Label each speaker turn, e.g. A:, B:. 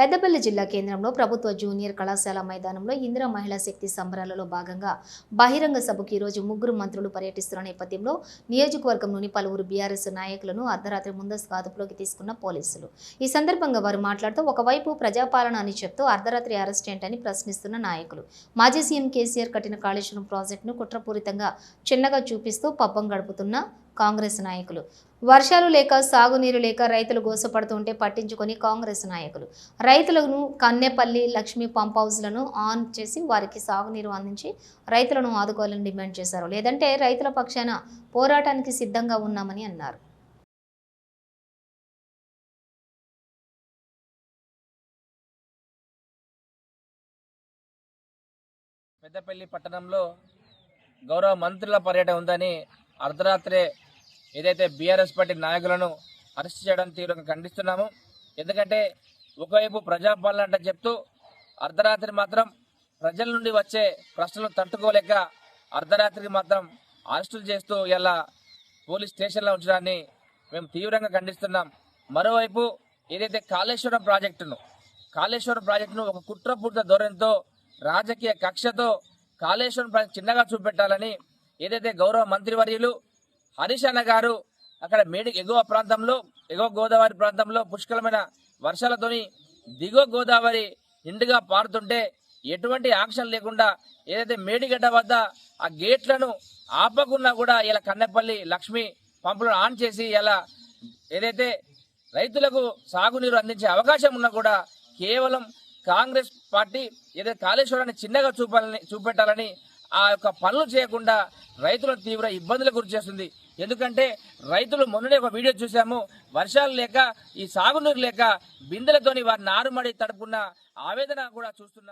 A: పెద్దపల్లి జిల్లా కేంద్రంలో ప్రభుత్వ జూనియర్ కళాశాల మైదానంలో ఇందిరా మహిళా శక్తి సంబరాలలో భాగంగా బహిరంగ సభకు ఈరోజు ముగ్గురు మంత్రులు పర్యటిస్తున్న నేపథ్యంలో నియోజకవర్గంలోని పలువురు బీఆర్ఎస్ నాయకులను అర్ధరాత్రి ముందస్తు అదుపులోకి తీసుకున్న పోలీసులు. ఈ సందర్భంగా వారు మాట్లాడుతూ ఒకవైపు ప్రజాపాలన అని చెప్తూ అర్ధరాత్రి అరెస్ట్ ఏంటని ప్రశ్నిస్తున్న నాయకులు. మాజీ సీఎం కేసీఆర్ కట్టిన కాళేశ్వరం ప్రాజెక్టును కుట్రపూరితంగా చిన్నగా చూపిస్తూ పబ్బం గడుపుతున్న కాంగ్రెస్ నాయకులు. వర్షాలు లేక సాగునీరు లేక రైతులు గోసపడుతుంటే పట్టించుకొని కాంగ్రెస్ నాయకులు. రైతులను కన్నెపల్లి లక్ష్మీ పంప్ హౌస్లను ఆన్ చేసి వారికి సాగునీరు అందించి రైతులను ఆదుకోవాలని డిమాండ్ చేశారు. లేదంటే రైతుల పక్షాన పోరాటానికి సిద్ధంగా ఉన్నామని అన్నారు.
B: పెద్దపల్లి పట్టణంలో గౌరవ మంత్రుల పర్యటన ఉందని అర్ధరాత్రే ఏదైతే బీఆర్ఎస్ పార్టీ నాయకులను అరెస్ట్ చేయడం తీవ్రంగా ఖండిస్తున్నాము. ఎందుకంటే ఒకవైపు ప్రజాపాలన అంటే చెప్తూ అర్ధరాత్రి మాత్రం ప్రజల నుండి వచ్చే ప్రశ్నలు తట్టుకోలేక అర్ధరాత్రికి మాత్రం అరెస్టులు చేస్తూ ఇలా పోలీస్ స్టేషన్లో ఉంచడాన్ని మేము తీవ్రంగా ఖండిస్తున్నాం. మరోవైపు ఏదైతే కాళేశ్వరం ప్రాజెక్టును కాళేశ్వరం ప్రాజెక్టును ఒక కుట్రపూర్త ధోరణితో రాజకీయ కక్షతో కాళేశ్వరం ప్రాజెక్టు చిన్నగా చూపెట్టాలని ఏదైతే గౌరవ మంత్రివర్యులు హరీష్ అన్న గారు అక్కడ మేడి ఎగువ ప్రాంతంలో ఎగువ గోదావరి ప్రాంతంలో పుష్కలమైన వర్షాలతోని దిగువ గోదావరి నిండుగా పారుతుంటే ఎటువంటి యాక్షన్ లేకుండా ఏదైతే మేడిగడ్డ వద్ద ఆ గేట్లను ఆపకుండా కూడా ఇలా కన్నెపల్లి లక్ష్మి పంపులను ఆన్ చేసి ఇలా ఏదైతే రైతులకు సాగునీరు అందించే అవకాశం ఉన్నా కూడా కేవలం కాంగ్రెస్ పార్టీ ఏదైతే కాళేశ్వరాన్ని చిన్నగా చూపాలని చూపెట్టాలని ఆ యొక్క పనులు చేయకుండా రైతుల తీవ్ర ఇబ్బందులకు గురి చేస్తుంది. ఎందుకంటే రైతులు మొన్ననే ఒక వీడియో చూసాము వర్షాలు లేక ఈ సాగునీరు లేక బిందెలతోని వారి నారుమడి తడుపున్న ఆవేదన కూడా చూస్తున్నారు